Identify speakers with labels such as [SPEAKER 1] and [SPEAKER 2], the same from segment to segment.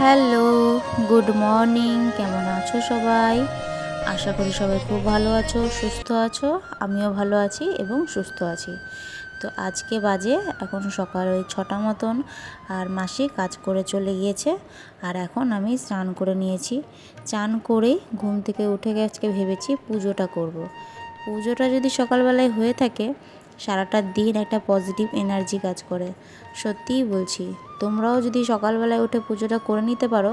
[SPEAKER 1] Hello, good morning, কেমন আছো সবাই? আশা করি সবাই খুব ভালো আছো, সুস্থ আছো, আমিও ভালো আছি এবং সুস্থ আছি। তো আজকে বাজে, এখন সকাল ওই ছটা মতন, আর মাসি কাজ করে চলে গিয়েছে, আর এখন আমি স্নান করে নিয়েছি। চান করেই ঘুম থেকে উঠে আজকে ভেবেছি পুজোটা করব। পুজোটা যদি সকালবেলায় হয়ে থাকে সারাটা দিন একটা পজিটিভ এনার্জি কাজ করে। সত্যিই বলছি, তোমরাও যদি সকালবেলায় উঠে পুজোটা করে নিতে পারো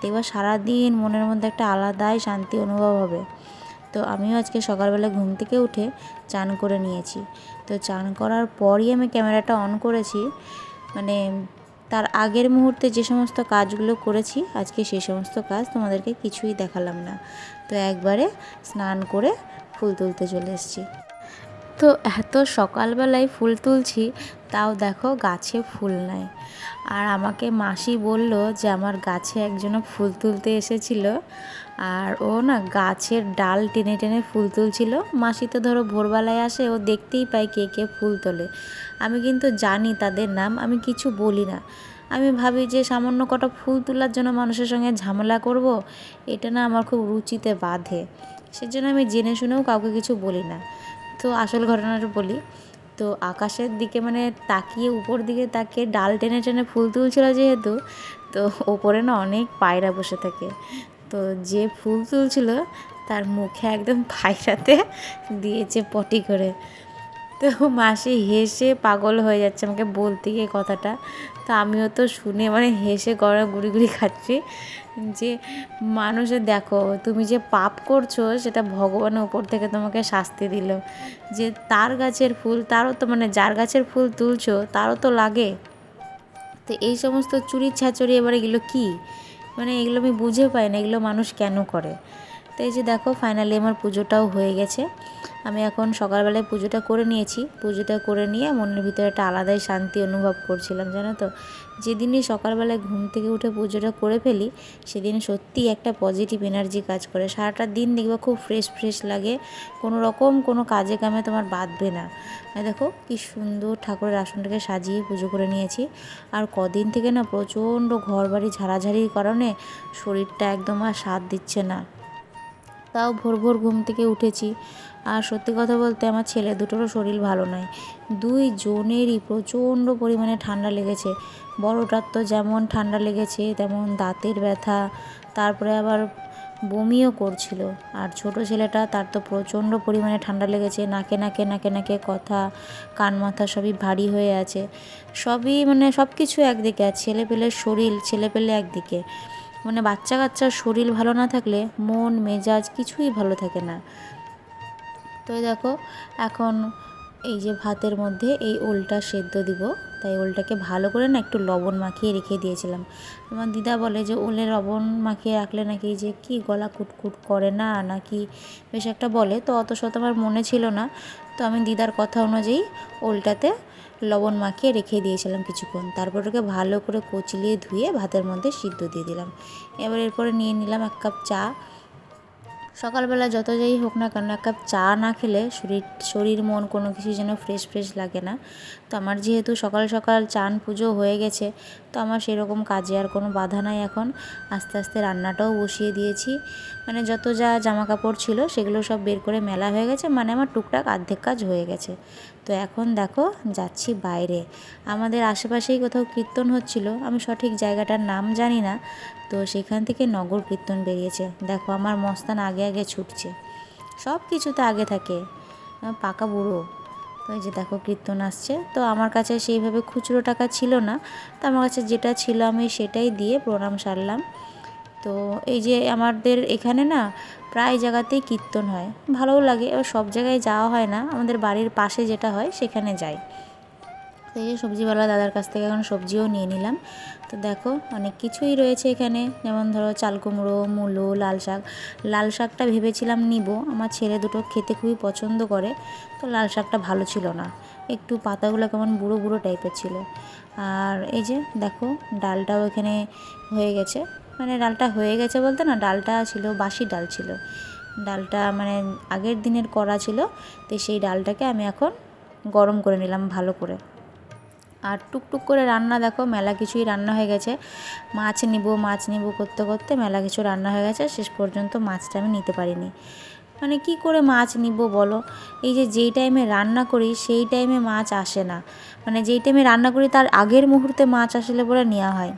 [SPEAKER 1] দেখবা সারাদিন মনের মধ্যে একটা আলাদাই শান্তি অনুভব হবে। তো আমিও আজকে সকালবেলা ঘুম থেকে উঠে চান করে নিয়েছি। তো চান করার পরই আমি ক্যামেরাটা অন করেছি। মানে তার আগের মুহূর্তে যে সমস্ত কাজগুলো করেছি, আজকে সেই সমস্ত কাজ তোমাদেরকে কিছুই দেখালাম না। তো একবারে স্নান করে ফুল তুলতে চলে এসেছি। তো এত সকালবেলায় ফুল তুলছি, তাও দেখো গাছে ফুল নাই। আর আমাকে মাসি বলল যে আমার গাছে একজন ফুল তুলতে এসেছিল, আর ও না গাছের ডাল টেনে টেনে ফুল তুলছিল। মাসি তো ধরো ভোরবেলায় আসে, ও দেখতেই পায় কে কে ফুল তোলে। আমি কিন্তু জানি তাদের নাম, আমি কিছু বলি না। আমি ভাবি যে সামান্য কটা ফুল তোলার জন্য মানুষের সঙ্গে ঝামেলা করব, এটা না আমার খুব রুচিতে বাধে। সেজন্য আমি জেনে শুনেও কাউকে কিছু বলি না। তো আসল ঘটনাটা বলি। তো আকাশের দিকে মানে তাকিয়ে উপর দিকে তাকিয়ে ডাল টেনে টেনে ফুল তুলছিল যেহেতু, তো ওপরে না অনেক পায়রা বসে থাকে। তো যে ফুল তুলছিল তার মুখে একদম পায়রাতে দিয়েছে পটি করে। তো মাসি হেসে পাগল হয়ে যাচ্ছে আমাকে বলতে গিয়ে কথাটা। তো আমিও তো শুনে মানে হেসে গড়া গুড়ি গুড়ি খাচ্ছি যে, মানুষে দেখো, তুমি যে পাপ করছ সেটা ভগবানের উপর থেকে তোমাকে শাস্তি দিল। যে তার গাছের ফুল, তারও তো মানে যার গাছের ফুল তুলছো, তারও তো লাগে। তো এই সমস্ত চুরি ছাচুরি এবার এগুলো কী? মানে এগুলো আমি বুঝে পাই না, এগুলো মানুষ কেন করে? তো এই যে দেখো ফাইনালি আমার পুজোটাও হয়ে গেছে। আমি এখন সকালবেলায় পুজোটা করে নিয়েছি। পুজোটা করে নিয়ে মনের ভিতরে একটা আলাদাই শান্তি অনুভব করছিলাম, জানো তো? যেদিনই সকালবেলায় ঘুম থেকে উঠে পুজোটা করে ফেলি, সেদিন সত্যিই একটা পজিটিভ এনার্জি কাজ করে। সারাটা দিন দেখবে খুব ফ্রেশ ফ্রেশ লাগে। কোনো রকম কোনো কাজে কামে তোমার বাঁধবে না। দেখো কি সুন্দর ঠাকুরের আসনটাকে সাজিয়ে পুজো করে নিয়েছি। আর কদিন থেকে না প্রচণ্ড ঘর বাড়ি ঝাড়াঝাড়ির কারণে শরীরটা একদম আর সাথ দিচ্ছে না। তাও ভোর ভোর ঘুম থেকে উঠেছি। আর সত্যি কথা বলতে আমার ছেলে দুটোরও শরীর ভালো নয়। দুই জনেরই প্রচণ্ড পরিমাণে ঠান্ডা লেগেছে। বড়টার তো যেমন ঠান্ডা লেগেছে, তেমন দাঁতের ব্যথা, তারপরে আবার বমিও করছিল। আর ছোট ছেলেটা তার তো প্রচণ্ড পরিমাণে ঠান্ডা লেগেছে, নাকে নাকে নাকে নাকে কথা, কান মাথা সবই ভারী হয়ে আছে। সবই মানে সব কিছু একদিকে, আর ছেলে পেলের শরীর ছেলে পেলে একদিকে। মানে বাচ্চা কাচ্চার শরীর ভালো না থাকলে মন, মেজাজ কিছুই ভালো থাকে না। তো দেখো, এখন এই যে ভাতের মধ্যে এই ওলটা সেদ্ধ দিব। তাই ওলটাকে ভালো করে না একটু লবণ মাখিয়ে রেখে দিয়েছিলাম। আমার দিদা বলে যে, ওলে লবণ মাখিয়ে রাখলে নাকি যে কি গলা কুটকুট করে না, নাকি? বেশ একটা বলে। তো অত শত আমার মনে ছিল না। তো আমি দিদার কথা অনুযায়ী ওলটাতে লবণ মাখিয়ে রেখে দিয়েছিলাম কিছুক্ষণ। তারপর ওকে ভালো করে কচলিয়ে ধুয়ে ভাতের মধ্যে সিদ্ধ দিয়ে দিলাম। এবার এরপরে নিয়ে নিলাম এক কাপ চা। সকালবেলা যত যাই হোক না কেন, এক কাপ চা না খেলে শরীর শরীর, মন কোনো কিছু যেন ফ্রেশ ফ্রেশ লাগে না। তো আমার যেহেতু সকাল সকাল চান পুজো হয়ে গেছে, তো আমার সেরকম কাজে আর কোনো বাধা নাই এখন। আস্তে আস্তে রান্নাটাও বসিয়ে দিয়েছি। মানে যত যা জামা কাপড় ছিল সেগুলো সব বের করে মেলা হয়ে গেছে মানে আমার টুকটাক অর্ধেক কাজ হয়ে গেছে। তো এখন দেখো, যাচ্ছি বাইরে। আমাদের আশেপাশেই কোথাও কীর্তন হচ্ছিল, আমি সঠিক জায়গাটার নাম জানি না তো সেখান থেকে নগর কীর্তন বেরিয়েছে। দেখো আমার মস্তান আগে আগে ছুটছে। সব কিছুতে আগে থাকে। পাকা বুড়ো। তো এই যে দেখো কীর্তন আসছে। তো আমার কাছে সেইভাবে খুচরো টাকা ছিল না। তো আমার কাছে যেটা ছিল আমি সেটাই দিয়ে প্রণাম সারলাম। তো এই যে আমাদের এখানে না প্রায় জায়গাতেই কীর্তন হয়। ভালোও লাগে। এবার সব জায়গায় যাওয়া হয় না। আমাদের বাড়ির পাশে যেটা হয় সেখানে যাই। যে সবজিওয়ালা দাদার কাছ থেকে এখন সবজিও নিয়ে নিলাম। তো দেখো, অনেক কিছুই রয়েছে এখানে। যেমন ধরো, চাল কুমড়ো, মূলো, লাল শাক। লাল শাকটা ভেবেছিলাম নিব। আমার ছেলে দুটো খেতে খুবই পছন্দ করে। তো লাল শাকটা ভালো ছিল না। একটু পাতাগুলো কেমন বুড়ো বুড়ো টাইপের ছিল। আর এই যে দেখো, ডালটাও এখানে হয়ে গেছে। মানে ডালটা হয়ে গেছে বলতে না, ডালটা ছিল, বাসি ডাল ছিল। ডালটা মানে আগের দিনের করা ছিল। তো সেই ডালটাকে আমি এখন গরম করে নিলাম ভালো করে। আর টুকটুক করে রান্না দেখো, মেলা কিছুই রান্না হয়ে গেছে। মাছ নিব মাছ নিব করতে করতে মেলা কিছু রান্না হয়ে গেছে, শেষ পর্যন্ত মাছটা আমি নিতে পারিনি। মানে কি করে মাছ নিব বলো? এই যে যেই টাইমে রান্না করি, সেই টাইমে মাছ আসে না। মানে যেই টাইমে রান্না করি, তার আগের মুহূর্তে মাছ আসলে বলে নেওয়া হয়।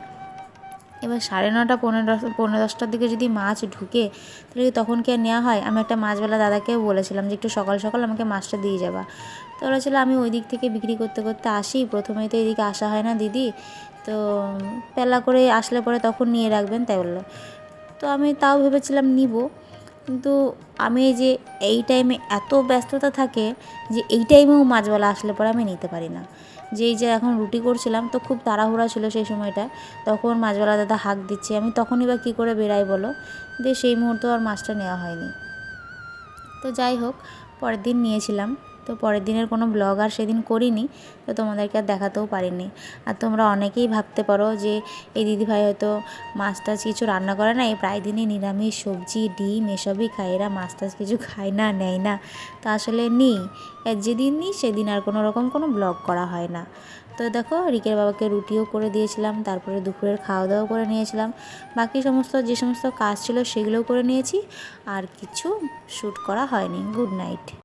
[SPEAKER 1] এবার সাড়ে নটা, পনেরো দশ পনেরো দশটার দিকে যদি মাছ ঢুকে, তাহলে তখন কি আর নেওয়া হয়? আমি একটা মাছবেলা দাদাকেও বলেছিলাম যে একটু সকাল সকাল আমাকে মাছটা দিয়ে যাবা। তো ওরা ছিল, আমি ওই দিক থেকে বিক্রি করতে করতে আসি, প্রথমেই তো এদিকে আসা হয় না দিদি। তো পেলা করে আসলে পরে তখন নিয়ে রাখবেন, তাই বলল। তো আমি তাও ভেবেছিলাম নিব কিন্তু আমি যে এই টাইমে এত ব্যস্ততা থাকে যে এই টাইমেও মাছওয়ালা আসলে পরে আমি নিতে পারি না। যেই যে এখন রুটি করছিলাম তো খুব তাড়াহুড়া ছিল সেই সময়টা। তখন মাছওয়ালা দাদা হাঁক দিচ্ছে, আমি তখনই বা কী করে বেরাই বলো? দিয়ে সেই মুহূর্তে আর মাছটা নেওয়া হয়নি। তো যাই হোক, পরের দিন নিয়েছিলাম। তো পরের দিনের কোনো ব্লগ আর সেদিন করিনি, তো তোমাদেরকে আর দেখাতেও পারিনি। আর তোমরা অনেকেই ভাবতে পারো যে এই দিদিভাই হয়তো মাছ টাছ কিছু রান্না করে না, এই প্রায় দিনই নিরামিষ সবজি, ডিম, এসবই খায়। এরা মাছ টাছ কিছু খায় না, নেয় না। তা আসলে নিই। যেদিন নিই, সেদিন আর কোনো রকম কোনো ব্লগ করা হয় না। তো দেখো, রিকের বাবাকে রুটিও করে দিয়েছিলাম, তারপরে দুপুরের খাওয়া দাওয়া করে নিয়েছিলাম। বাকি সমস্ত, যে সমস্ত কাজ ছিল সেগুলোও করে নিয়েছি। আর কিছু শ্যুট করা হয়নি। Good night